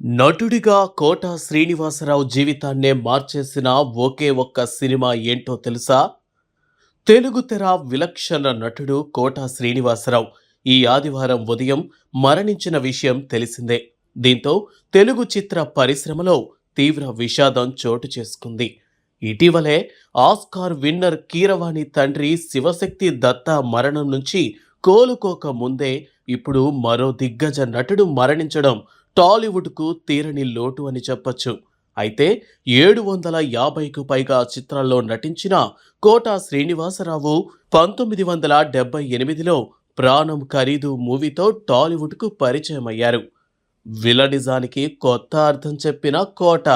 నటుడిగా కోట శ్రీనివాసరావు జీవితాన్నే మార్చేసిన ఒకే ఒక్క సినిమా ఏంటో తెలుసా? తెలుగు తెర విలక్షణ నటుడు కోట శ్రీనివాసరావు. ఈ ఆదివారం ఉదయం మరణించిన విషయం తెలిసిందే. దీంతో తెలుగు చిత్ర పరిశ్రమలో తీవ్ర విషాదం చోటు చేసుకుంది. ఇటీవలే ఆస్కార్ విన్నర్ కీరవాణి తండ్రి శివశక్తి దత్తా మరణం నుంచి కోలుకోక ముందే ఇప్పుడు మరో దిగ్గజ నటుడు మరణించడం టాలీవుడ్కు తీరని లోటు అని చెప్పొచ్చు. అయితే ఏడు వందల యాభైకు పైగా చిత్రాల్లో నటించిన కోటా శ్రీనివాసరావు పంతొమ్మిది వందల డెబ్బై ఎనిమిదిలో ప్రాణం ఖరీదు మూవీతో టాలీవుడ్కు పరిచయం అయ్యారు విలనిజానికి కొత్త అర్థం చెప్పిన కోట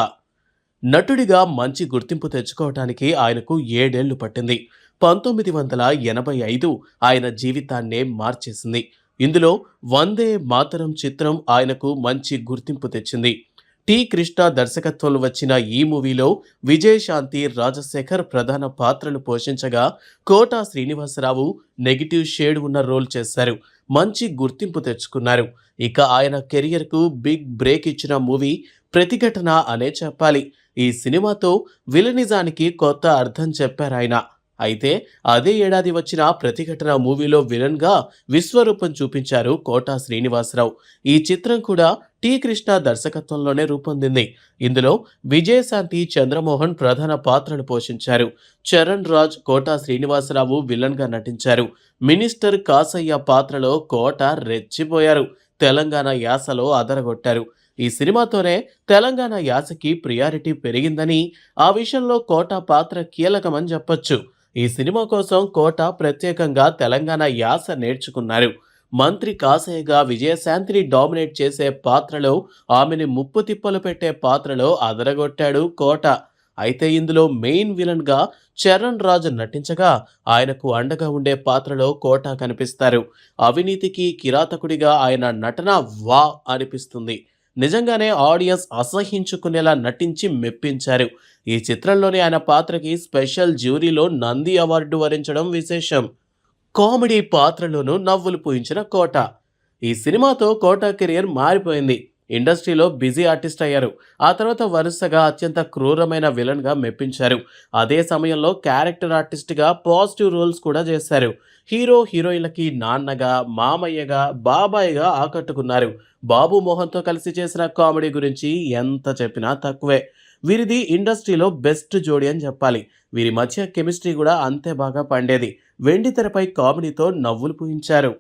నటుడిగా మంచి గుర్తింపు తెచ్చుకోవటానికి ఆయనకు ఏడేళ్ళు పట్టింది. పంతొమ్మిది వందల ఎనభై ఐదు ఆయన జీవితాన్నే మార్చేసింది. ఇందులో వందే మాతరం చిత్రం ఆయనకు మంచి గుర్తింపు తెచ్చింది. టి. కృష్ణ దర్శకత్వంలో వచ్చిన ఈ మూవీలో విజయశాంతి రాజశేఖర్ ప్రధాన పాత్రలు పోషించగా కోట శ్రీనివాసరావు నెగిటివ్ షేడ్ ఉన్న రోల్ చేశారు. మంచి గుర్తింపు తెచ్చుకున్నారు. ఇక ఆయన కెరియర్కు బిగ్ బ్రేక్ ఇచ్చిన మూవీ ప్రతిఘటన అనే చెప్పాలి. ఈ సినిమాతో విలనిజానికి కొత్త అర్థం చెప్పారు ఆయన అయితే అదే ఏడాది వచ్చిన ప్రతిఘటన మూవీలో విలన్గా విశ్వరూపం చూపించారు కోటా శ్రీనివాసరావు. ఈ చిత్రం కూడా టి కృష్ణ దర్శకత్వంలోనే రూపొందింది. ఇందులో విజయశాంతి చంద్రమోహన్ ప్రధాన పాత్రను పోషించారు. చరణ్ రాజ్ కోటా శ్రీనివాసరావు విలన్గా నటించారు. మినిస్టర్ కాసయ్య పాత్రలో కోట రెచ్చిపోయారు. తెలంగాణ యాసలో అదరగొట్టారు. ఈ సినిమాతోనే తెలంగాణ యాసకి ప్రియారిటీ పెరిగిందని ఆ విషయంలో కోట పాత్ర కీలకమని చెప్పొచ్చు. ఈ సినిమా కోసం కోట ప్రత్యేకంగా తెలంగాణ యాస నేర్చుకున్నారు. మంత్రి కాసయ్యగా విజయశాంతిని డామినేట్ చేసే పాత్రలో ఆమెని ముప్పు తిప్పలు పెట్టే పాత్రలో అదరగొట్టాడు కోట. అయితే ఇందులో మెయిన్ విలన్గా చరణ్ రాజు నటించగా ఆయనకు అండగా ఉండే పాత్రలో కోట కనిపిస్తారు. అవినీతికి కిరాతకుడిగా ఆయన నటన వా అనిపిస్తుంది. నిజంగానే ఆడియన్స్ అసహించుకునేలా నటించి మెప్పించారు. ఈ చిత్రంలోని ఆయన పాత్రకి స్పెషల్ జ్యూరీలో నంది అవార్డు వరించడం విశేషం. కామెడీ పాత్రలోనూ నవ్వులు పూయించిన కోట. ఈ సినిమాతో కోట కెరియర్ మారిపోయింది. ఇండస్ట్రీలో బిజీ ఆర్టిస్ట్ అయ్యారు. ఆ తర్వాత వరుసగా అత్యంత క్రూరమైన విలన్గా మెప్పించారు. అదే సమయంలో క్యారెక్టర్ ఆర్టిస్ట్గా పాజిటివ్ రోల్స్ కూడా చేశారు. హీరో హీరోయిన్లకి నాన్నగా మామయ్యగా బాబాయ్గా ఆకట్టుకున్నారు. బాబు మోహన్తో కలిసి చేసిన కామెడీ గురించి ఎంత చెప్పినా తక్కువే. వీరిది ఇండస్ట్రీలో బెస్ట్ జోడీ అని చెప్పాలి. వీరి మధ్య కెమిస్ట్రీ కూడా అంతే బాగా పండేది. వెండి తెరపై కామెడీతో నవ్వులు పూయించారు.